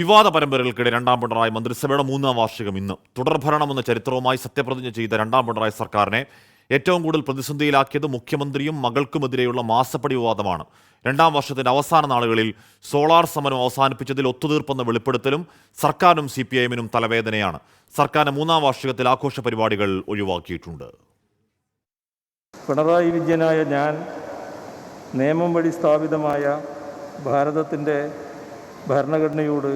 വിവാദ പരമ്പരകൾക്കിടെ രണ്ടാം പിണറായി മന്ത്രിസഭയുടെ മൂന്നാം വാർഷികം ഇന്ന്. തുടർഭരണമെന്ന ചരിത്രവുമായി സത്യപ്രതിജ്ഞ ചെയ്ത രണ്ടാം പിണറായി സർക്കാരിനെ ഏറ്റവും കൂടുതൽ പ്രതിസന്ധിയിലാക്കിയത് മുഖ്യമന്ത്രിയും മകൾക്കുമെതിരെയുള്ള മാസപ്പടി വിവാദമാണ്. രണ്ടാം വർഷത്തിന്റെ അവസാന നാളുകളിൽ സോളാർ സമരം അവസാനിപ്പിച്ചതിൽ ഒത്തുതീർപ്പെന്ന വെളിപ്പെടുത്തലും സർക്കാരും സി പി ഐഎമ്മിനും തലവേദനയാണ്. സർക്കാരിന്റെ മൂന്നാം വാർഷികത്തിൽ ആഘോഷ പരിപാടികൾ ഒഴിവാക്കിയിട്ടുണ്ട്. പിണറായി വിജയനായ ഞാൻ നിയമം വഴി സ്ഥാപിതമായ ഭാരതത്തിന്റെ ഭരണഘടനയോട്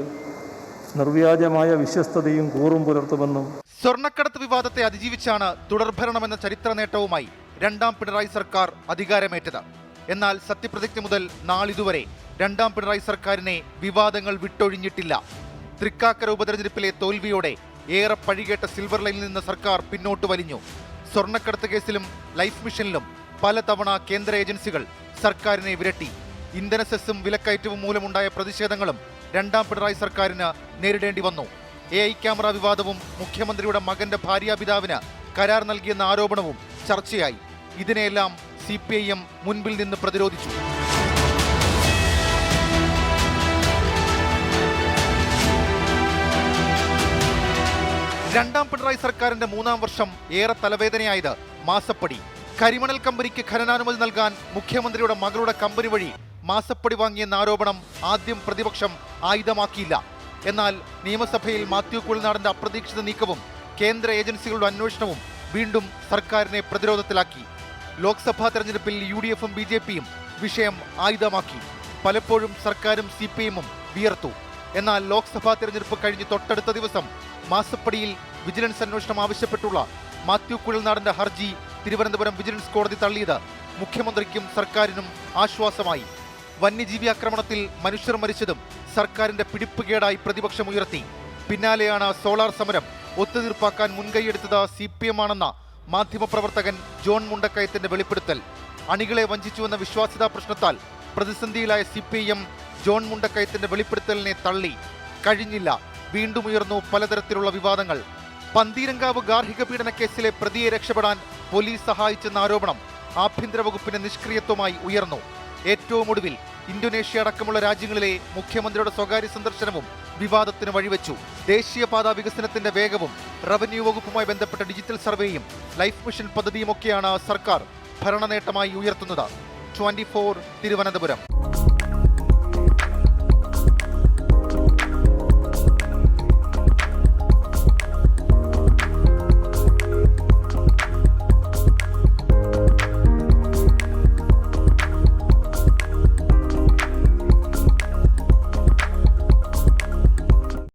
നിർവ്യാജമായ വിശ്വസ്തതയും കൂറും പുലർത്തുമെന്നും സ്വർണക്കടത്ത് വിവാദത്തെ അതിജീവിച്ചാണ് തുടർഭരണമെന്ന ചരിത്ര നേട്ടവുമായി രണ്ടാം പിണറായി സർക്കാർ അധികാരമേറ്റത്. എന്നാൽ സത്യപ്രതിജ്ഞ മുതൽ നാളിതുവരെ രണ്ടാം പിണറായി സർക്കാരിനെ വിവാദങ്ങൾ വിട്ടൊഴിഞ്ഞിട്ടില്ല. തൃക്കാക്കര ഉപതെരഞ്ഞെടുപ്പിലെ തോൽവിയോടെ ഏറെ പഴികേട്ട സിൽവർ ലൈനിൽ നിന്ന് സർക്കാർ പിന്നോട്ട് വലിഞ്ഞു. സ്വർണക്കടത്ത് കേസിലും ലൈഫ് മിഷനിലും പലതവണ കേന്ദ്ര ഏജൻസികൾ സർക്കാരിനെ വിരട്ടി. ഇന്ധന സെസ്സും വിലക്കയറ്റവും മൂലമുണ്ടായ പ്രതിഷേധങ്ങളും രണ്ടാം പിണറായി സർക്കാരിന് നേരിടേണ്ടി വന്നു. എ ഐ ക്യാമറ വിവാദവും മുഖ്യമന്ത്രിയുടെ മകന്റെ ഭാര്യാപിതാവിന് കരാർ നൽകിയെന്ന ആരോപണവും ചർച്ചയായി. ഇതിനെയെല്ലാം സി പി ഐ എം മുൻപിൽ നിന്ന് പ്രതിരോധിച്ചു. രണ്ടാം പിണറായി സർക്കാരിന്റെ മൂന്നാം വർഷം ഏറെ തലവേദനയായത് മാസപ്പടി. കരിമണൽ കമ്പനിക്ക് ഖനനാനുമതി നൽകാൻ മുഖ്യമന്ത്രിയുടെ മകളുടെ കമ്പനി വഴി മാസപ്പടി വാങ്ങിയെന്ന ആരോപണം ആദ്യം പ്രതിപക്ഷം ആയുധമാക്കിയില്ല. എന്നാൽ നിയമസഭയിൽ മാത്യു കുളിനാടന്റെ അപ്രതീക്ഷിത നീക്കവും കേന്ദ്ര ഏജൻസികളുടെ അന്വേഷണവും വീണ്ടും സർക്കാരിനെ പ്രതിരോധത്തിലാക്കി. ലോക്സഭാ തെരഞ്ഞെടുപ്പിൽ യു ഡി എഫും ബി ജെ പിയും വിഷയം ആയുധമാക്കി. പലപ്പോഴും സർക്കാരും സി പി എമ്മും വിയർത്തു. എന്നാൽ ലോക്സഭാ തെരഞ്ഞെടുപ്പ് കഴിഞ്ഞ് തൊട്ടടുത്ത ദിവസം മാസപ്പടിയിൽ വിജിലൻസ് അന്വേഷണം ആവശ്യപ്പെട്ടുള്ള മാത്യു കുഴൽനാടന്റെ ഹർജി തിരുവനന്തപുരം വിജിലൻസ് കോടതി തള്ളിയത് മുഖ്യമന്ത്രിക്കും സർക്കാരിനും ആശ്വാസമായി. വന്യജീവി ആക്രമണത്തിൽ മനുഷ്യർ മരിച്ചതും സർക്കാരിന്റെ പിടിപ്പുകേടായി പ്രതിപക്ഷം ഉയർത്തി. പിന്നാലെയാണ് സോളാർ സമരം. ഒത്തുതീർപ്പാക്കാൻ മുൻകൈയെടുത്തത് സി പി എം ആണെന്ന മാധ്യമപ്രവർത്തകൻ ജോൺ മുണ്ടക്കയത്തിന്റെ വെളിപ്പെടുത്തൽ. അണികളെ വഞ്ചിച്ചുവെന്ന വിശ്വാസ്യതാ പ്രശ്നത്താൽ പ്രതിസന്ധിയിലായ സി പി എം ജോൺ മുണ്ടക്കയത്തിന്റെ വെളിപ്പെടുത്തലിനെ തള്ളി. കഴിഞ്ഞില്ല. വീണ്ടും ഉയർന്നു പലതരത്തിലുള്ള വിവാദങ്ങൾ. പന്തീരങ്കാവ് ഗാർഹിക പീഡന കേസിലെ പ്രതിയെ രക്ഷപ്പെടാൻ പോലീസ് സഹായിച്ചെന്ന ആരോപണം ആഭ്യന്തര വകുപ്പിന്റെ നിഷ്ക്രിയത്വമായി ഉയർന്നു. ഏറ്റവും ഒടുവിൽ ഇന്തോനേഷ്യ അടക്കമുള്ള രാജ്യങ്ങളിലെ മുഖ്യമന്ത്രിയുടെ സ്വകാര്യ സന്ദർശനവും വിവാദത്തിന് വഴിവെച്ചു. ദേശീയപാത വികസനത്തിന്റെ വേഗവും റവന്യൂ വകുപ്പുമായി ബന്ധപ്പെട്ട ഡിജിറ്റൽ സർവേയും ലൈഫ് മിഷൻ പദ്ധതിയുമൊക്കെയാണ് സർക്കാർ ഭരണനേട്ടമായി ഉയർത്തുന്നത്. ട്വന്റി തിരുവനന്തപുരം.